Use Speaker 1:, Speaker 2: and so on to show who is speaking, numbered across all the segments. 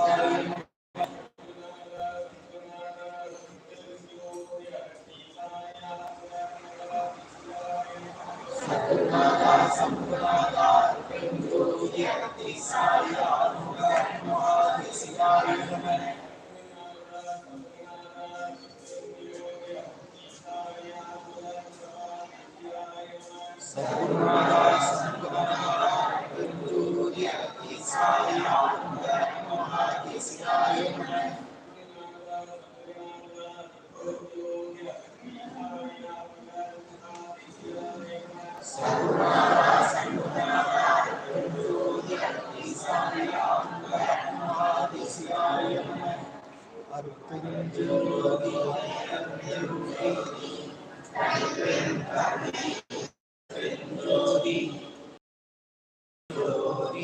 Speaker 1: Amen.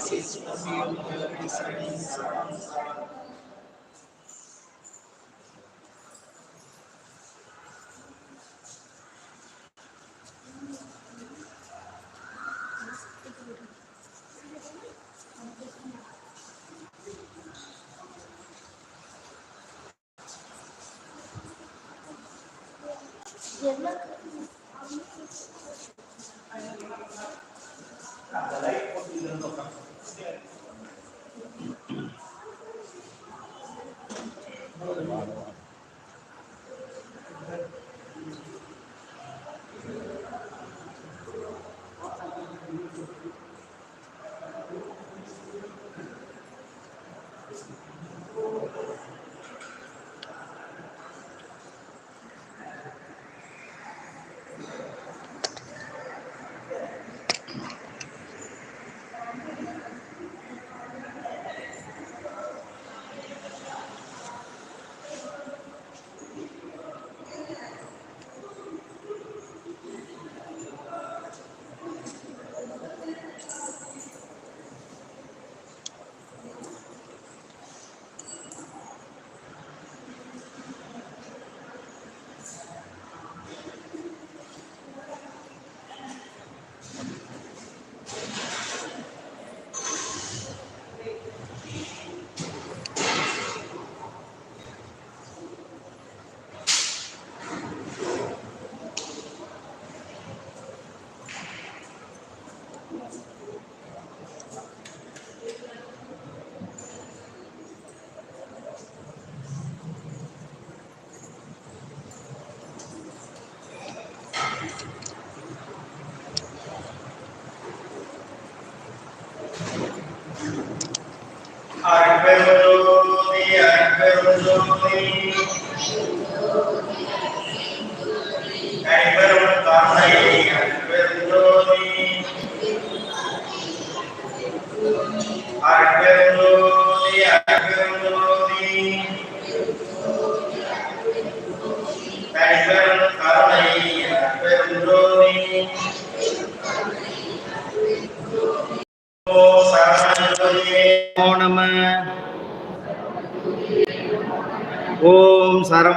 Speaker 1: vocês أكبر جودي أكبر جودي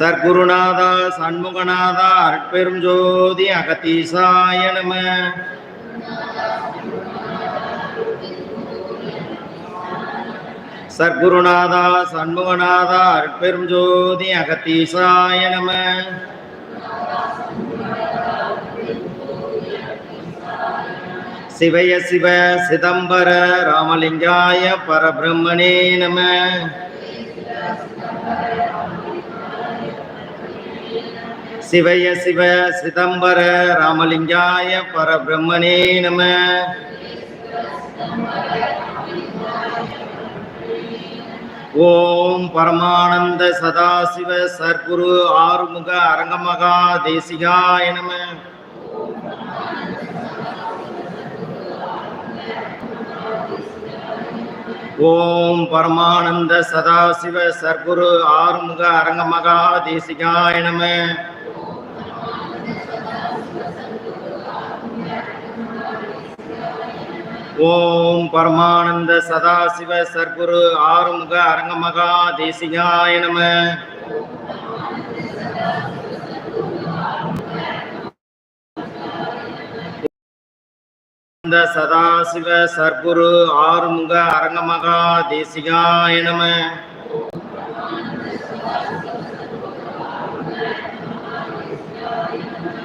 Speaker 1: சர்க்குருநாதா சண்முகநாதா அற்பெரும் ஜோதி அகத்தீசாய நம. சர்க்குருநாதா சண்முகநாதா அற்பெரும் ஜோதி அகத்தீசாய நம. சிவய சிவ சிதம்பர ராமலிங்காய பரபிரம்மனே நம. சிவய சிவ சிதம்பர ராமலிங்காய பரபிரம்மனே நம. ஓம் பரமானந்த சதாசிவ சர்க்குரு ஆறுமுக அரங்கமகா தேசிகாய நம. ஓம் பரமானந்த சதாசிவ சர்க்குரு ஆறுமுக அரங்கமகா தேசிகாய நம. ஓம் பரமானந்த சதாசிவ சர்க்குரு ஆறுமுக அரங்கமகா தேசிகாய நம. சதாசிவ சர்க்குரு ஆறுமுக அரங்கமகா தேசிகாய நம.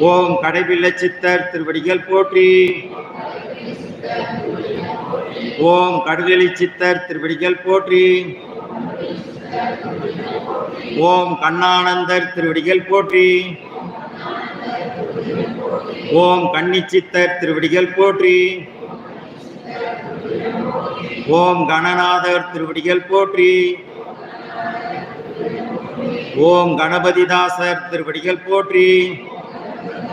Speaker 1: ஓம் கடைபிள்ள சித்தர் திருவடிகள் போற்றி. ஓம் கடுகளி சித்தர் திருவடிகள் போற்றி. ஓம் கண்ணானந்தர் திருவடிகள் போற்றி. ஓம் கன்னிச்சித்தர் திருவடிகள் போற்றி. ஓம் கணநாதர் திருவடிகள் போற்றி. ஓம் கணபதிதாசர் திருவடிகள் போற்றி.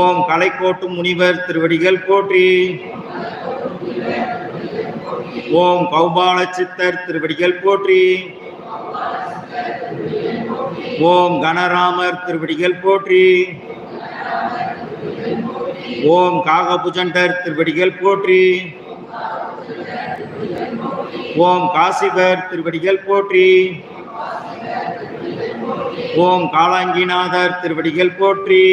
Speaker 1: ஓம் கலைக்கோட்டு முனிவர் திருவடிகள் போற்றி. ஓம் கௌபால சித்தர் திருவடிகள் போற்றி. ஓம் கனராமர் திருவடிகள் போற்றி. ஓம் காகபுஜண்டர் திருவடிகள் போற்றி. ஓம் காசிபர் திருவடிகள் போற்றி. ஓம் காலாங்கிநாதர் திருவடிகள் போற்றி.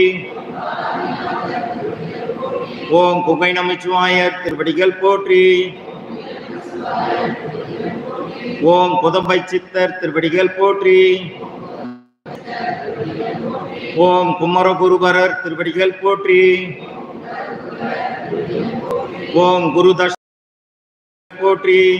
Speaker 1: ஓம் குகை நமச்சிவாயர் திருவடிகள் போற்றி. ஓம் புதம்பை சித்தர் திருவடிகள் போற்றி. ஓம் குமரகுருபரர் திருவடிகள் போற்றி. ஓம் குருதர் போற்றி.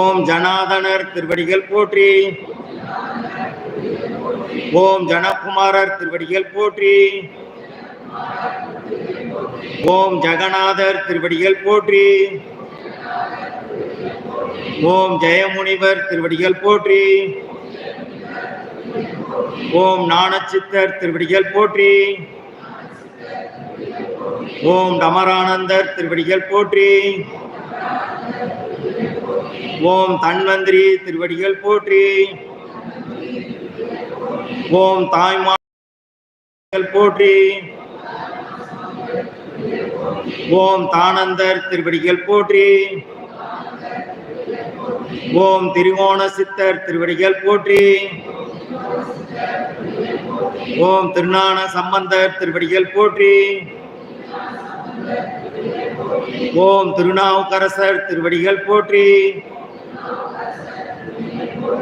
Speaker 1: ஓம் ஜனாதனர் திருவடிகள் போற்றி. ஓம் ஜனகுமாரர் திருவடிகள் போற்றி. ஓம் ஜெகநாதர் திருவடிகள் போற்றி. ஓம் ஜெயமுனிவர் திருவடிகள் போற்றி. ஓம் நாணச்சித்தர் திருவடிகள் போற்றி. ஓம் டமரானந்தர் திருவடிகள் போற்றி. ஓம் தன்வந்திரி திருவடிகள் போற்றி. ஓம் தாய்மார்கள் போற்றி. ஓம் தானந்தர் திருவடிகள் போற்றி. ஓம் திருகோண சித்தர் திருவடிகள் போற்றி. ஓம் திருஞான சம்பந்தர் திருவடிகள் போற்றி. ஓம் திருநாவுக்கரசர் திருவடிகள் போற்றி.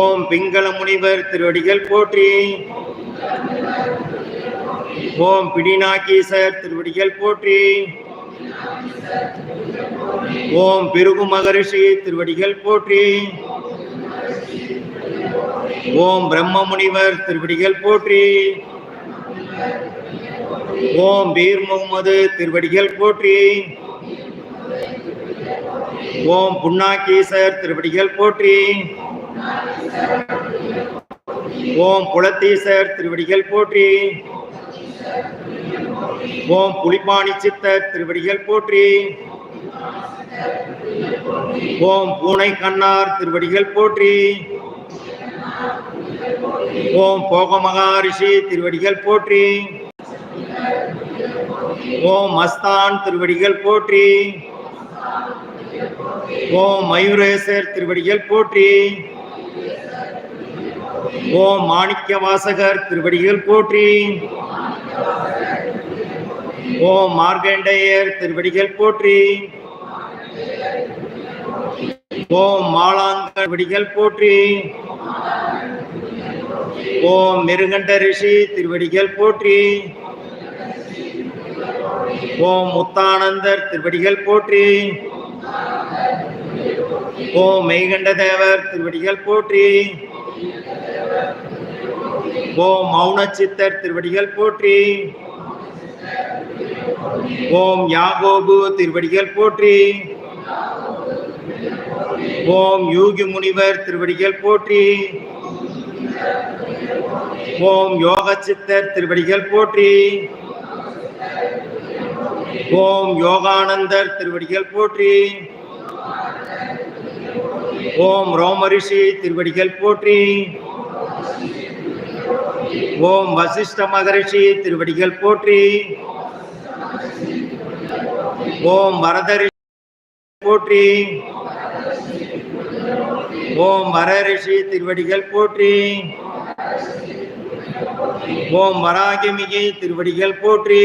Speaker 1: ஓம் பிங்கள முனிவர் திருவடிகள் போற்றி. ஓம் பிடிநாகீசர் திருவடிகள் போற்றி. ஓம் பிருகு மகரிஷி திருவடிகள் போற்றி. ஓம் பிரம்ம முனிவர் திருவடிகள் போற்றி. ஓம் பீர் முகமது திருவடிகள் போற்றி. ஓம் புண்ணாக்கீசர் திருவடிகள் போற்றி. ஓம் புலத்தீசர் திருவடிகள் போற்றி. ஓம் புலிப்பாணி சித்தர் திருவடிகள் போற்றி. ஓம் பூனை கண்ணார் திருவடிகள் போற்றி. ஓம் போக மகாரிஷி திருவடிகள் போற்றி. ஓம் மஸ்தான் திருவடிகள் போற்றி. ஓம் மயூரேசர் திருவடிகள் போற்றி. ஓம் மாணிக்க வாசகர் திருவடிகள் போற்றி. ஓம் மார்கண்டேயர் திருவடிகள் போற்றி. ஓம் மாலாங்கர் வடிகள் போற்றி. ஓம் மிருகண்ட ரிஷி திருவடிகள் போற்றி. ஓம் முத்தானந்தர் திருவடிகள் போற்றி. ஓம் மெய்கண்ட தேவர் திருவடிகள் போற்றி. ஓம் மௌன சித்தர் திருவடிகள் போற்றி. ஓம் யாகோபு திருவடிகள் போற்றி. ஓம் யோகி முனிவர் திருவடிகள் போற்றி. ஓம் யோக சித்தர் திருவடிகள் போற்றி. ஓம் யோகானந்தர் திருவடிகள் போற்றி. ஓம் ரோமரிஷி திருவடிகள் போற்றி. ஓம் வசிஷ்ட மகரிஷி திருவடிகள் போற்றி. ஓம் வரதரிஷி போற்றி. ஓம் வரரிஷி திருவடிகள் போற்றி. ஓம் வராகிமிகி திருவடிகள் போற்றி.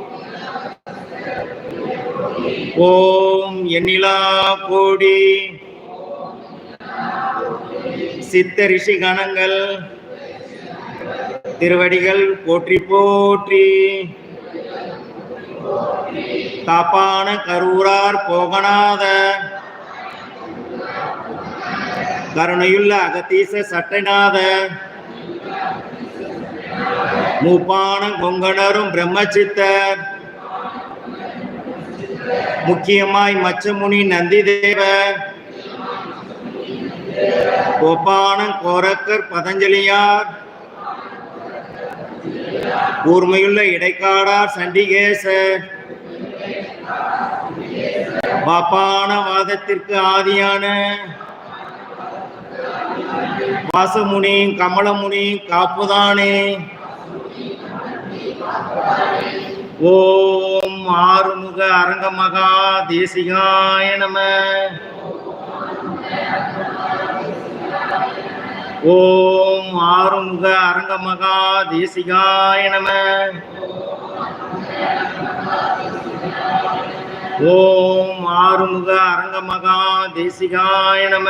Speaker 1: ஓம் எண்ணிலா கோடி. சித்த ரிஷி கணங்கள். திருவடிகள் போற்றி போற்றி. காப்பான கரூரார் போகநாத. கருணையுள்ள அகத்தீச சட்டைநாத. மூப்பான கொங்கணரும் பிரம்மச்சித்தர். முக்கியமாய் மச்சமுனி நந்தி தேவர் கோரக்கர் பதஞ்சலியார். கூர்மையுள்ள இடைக்காடார் சண்டிகேசர் பாப்பான வாதத்திற்கு ஆதியான. வாசமுனி கமலமுனி காப்புதானே. ஓ ஆறுமுக அரங்கமகா தேசிகாய நம. ஓம் ஆறுமுக அரங்கமகா தேசிகாய நம. ஓம் ஆறுமுக அரங்கமகா தேசிகாய நம.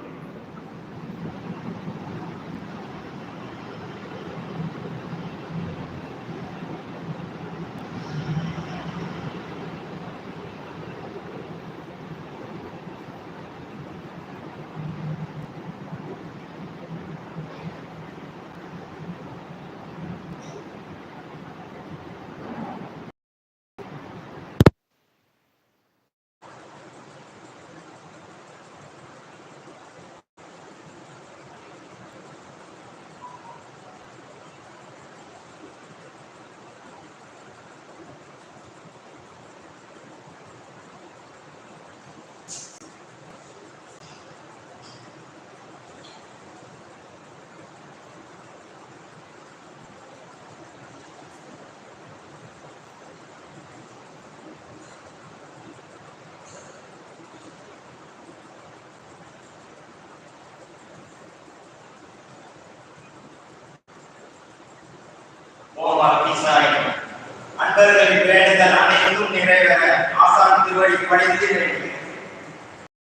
Speaker 1: அன்பர்களின் வேண்டுதல் அனைத்தும் நிறைவேற ஆசான் திருவடி பணிந்து வேண்டி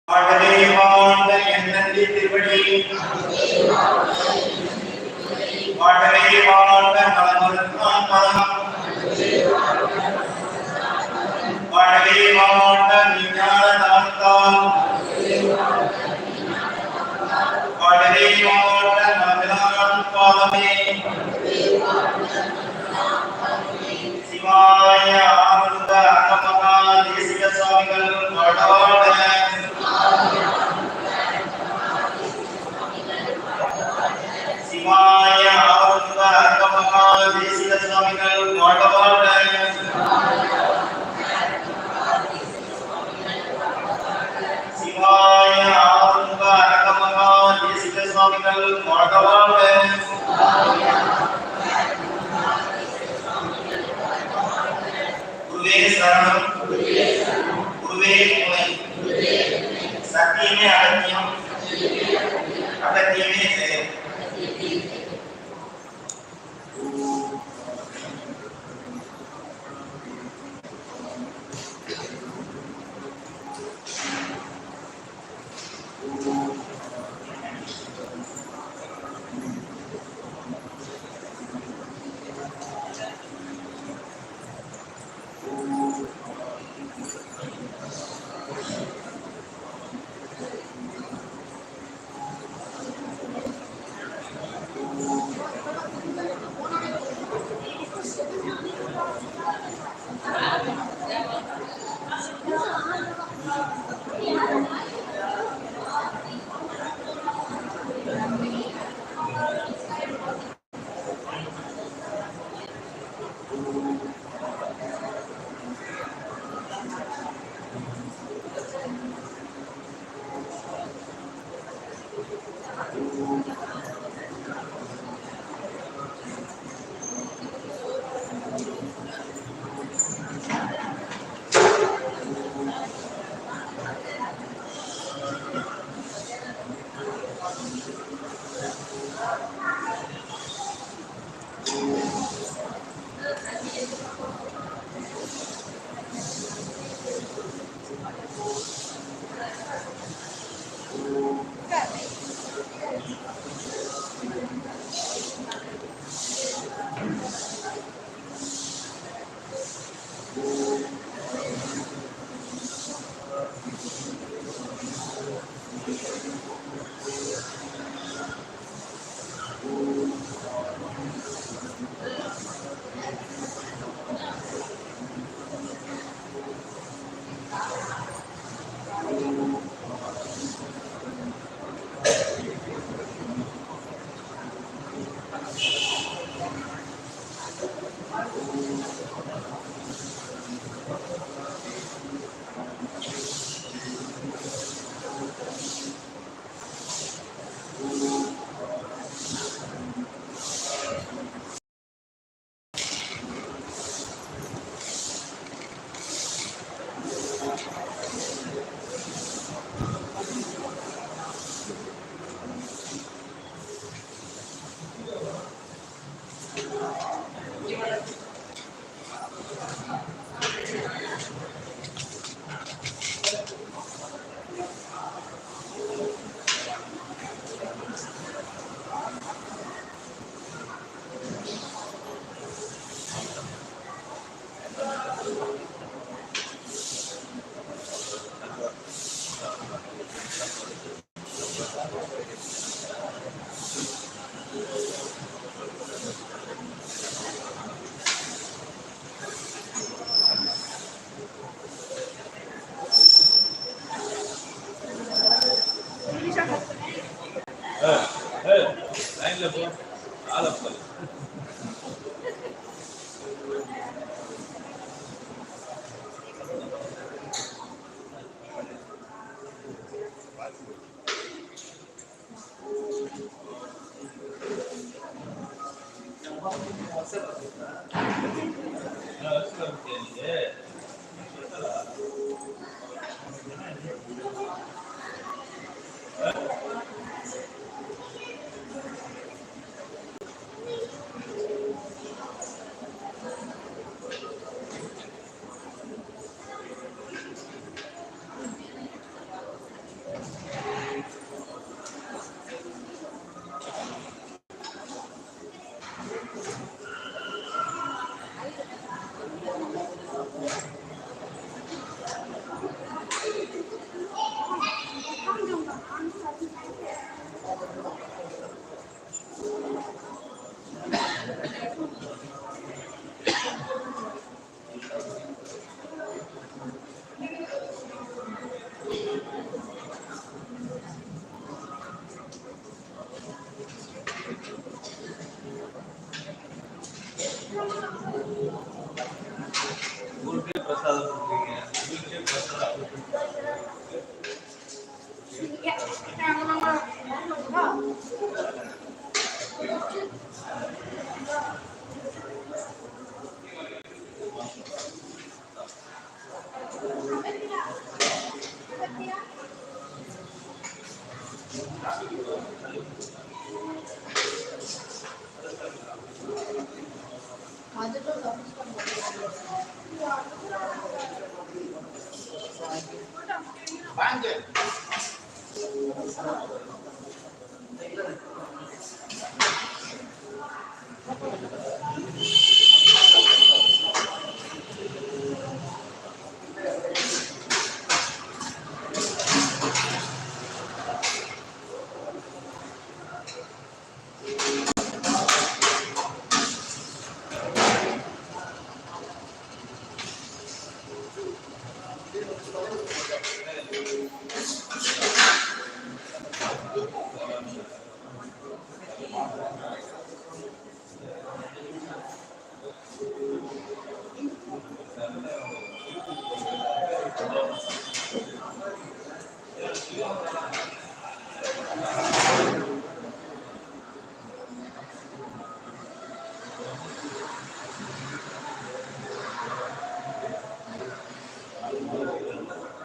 Speaker 1: வாழ்கவே என் திருவடி
Speaker 2: কয়টা বলার জায়গা আছে সিমায় আলমা রাকামা জিসকে সামিল
Speaker 1: কয়টা
Speaker 2: বলার